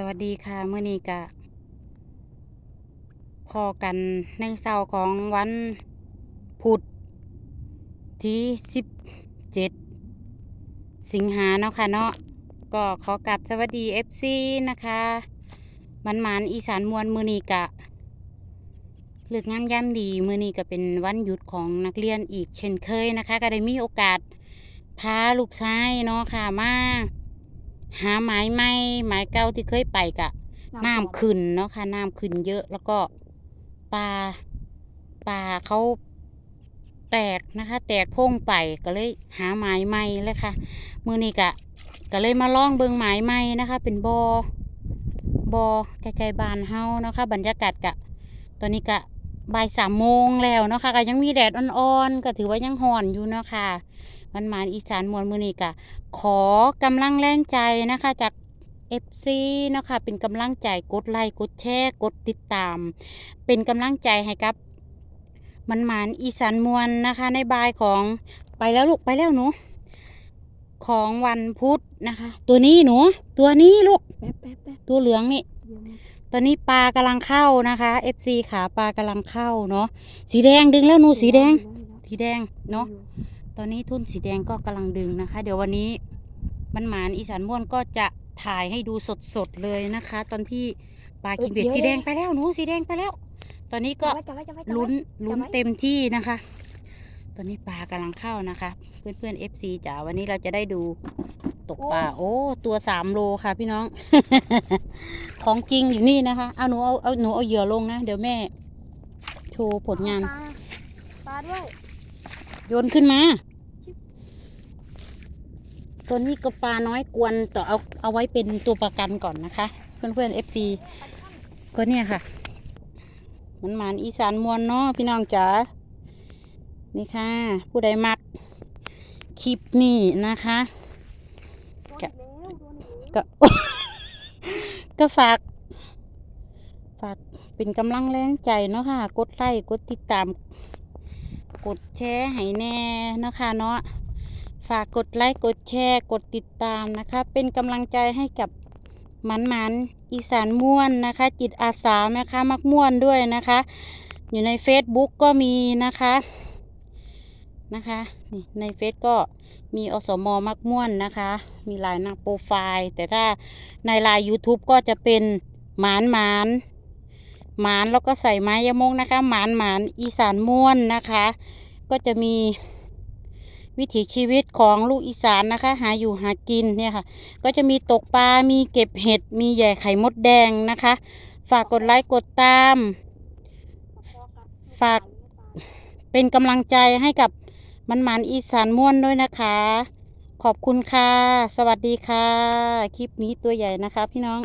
สวัสดีค่ะเมื่อนี้กะพอกันในเสาร์ของวันพุธที่สิบเจ็ดสิงหาเนาะค่ะเนาะก็ขอกลับสวัสดี FC นะคะมันหมานอีสานมวลมือนี้กะเลือกงามย่ำดีมือนี้ก็เป็นวันหยุดของนักเรียนอีกเช่นเคยนะคะ ก็ได้มีโอกาสพาลูกชายเนาะค่ะมา หาไม้ไม้ไม้เก่าที่เคยไปกะน้ำขึ้นเนาะค่ะน้ำขึ้นเยอะแล้วก็ปลาปลาเขาแตกนะคะ แตกพงไปก็เลยหาไม้ใหม่เลยค่ะมือนี้กะก็เลยมาล่องเบิงไม้ใหม่นะคะ เป็นบอบอใกล้ๆบ้านเฮาเนาะคะบรรยากาศกะตอนนี้กะบ่ายสามโมงแล้วเนาะค่ะก็ยังมีแดดอ่อนๆก็ถือว่ายังห่อนอยู่เนาะค่ะ มันมาอีสานมวลมือนี้กะขอกำลังแรงใจนะคะจาก FC เนาะค่ะเป็นกำลังใจกดไลค์กดแชร์กดติดตาม เป็นกำลังใจให้กับ มันหมานอีสานมวลนะคะ ในบายของไปแล้วลูกไปแล้วหนูของวันพุธนะคะ ตัวนี้หนู ตัวนี้ลูกแป๊บแป๊บแป๊บตัวเหลืองนี่เดี๋ยวมาตอนนี้ปลากำลังเข้านะคะ FC ขาปลากำลังเข้าเนาะสีแดงดึงแล้วหนูสีแดง สีแดงเนาะ ตอนนี้ทุ่นสีแดงก็กำลังดึงนะคะ เดี๋ยววันนี้มันหมานอีสานม่วนก็จะถ่ายให้ดูสดๆเลยนะคะ ตอนที่ปลากินเบ็ดสีแดงไปแล้วหนูสีแดงไปแล้ว ตอนนี้ก็จับไว้จับไว้จับไว้ลุ้นลุ้นจับไว้เต็มที่นะคะ ตอนนี้ปลากำลังเข้านะคะ เพื่อนเพื่อนเอฟซีจ๋าวันนี้เราจะได้ดูตกปลาโอ้ตัวสามโลค่ะพี่น้อง ของจริงอยู่นี่นะคะเอาหนูเอาเอาหนูเอาเหยื่อลงนะ เดี๋ยวแม่โชว์ผลงานปลาปลาด้วยโยนขึ้นมา ตัวนี้ก็ปลาน้อยกวนต่อเอาเอาไว้เป็นตัวประกันก่อนนะคะ เพื่อนเพื่อนเอฟซีก็เนี่ยค่ะ มันหมานอีสานมวลเนาะพี่น้องจ๋านี่ค่ะ ผู้ใดมักคลิปนี่นะคะกะอีกแล้วโดนอีกแล้วก็ก็ฝาก ฝากเป็นกำลังแรงใจเนาะค่ะ กดไลค์กดติดตาม กดแชร์ให้แน่เนาะคะเนาะ ฝากกดไลค์กดแชร์กดติดตามนะคะ เป็นกำลังใจให้กับหมันหมันอีสานม่วนนะคะ จิตอาสานะคะมักม่วนด้วยนะคะ อยู่ใน Facebook ก็มีนะคะนะคะนี่ในเฟซก็มีอสมมักม่วนนะคะ มีหลายหน้าโปรไฟล์ แต่ถ้าในลน์ YouTube ก็จะเป็นหมานหมานหมานแล้วก็ใส่ไม้ยะมงนะคะ หมานหมานอีสานม่วนนะคะ ก็จะมี วิถีชีวิตของลูกอีสานนะคะ หาอยู่หากินเนี่ยค่ะ ก็จะมีตกปลา มีเก็บเห็ด มีแย่ไข่มดแดงนะคะ ฝากกดไลค์กดตาม ฝากเป็นกำลังใจให้กับมันหมานอีสานม่วนด้วยนะคะ ขอบคุณค่ะ สวัสดีค่ะ คลิปนี้ตัวใหญ่นะคะพี่น้อง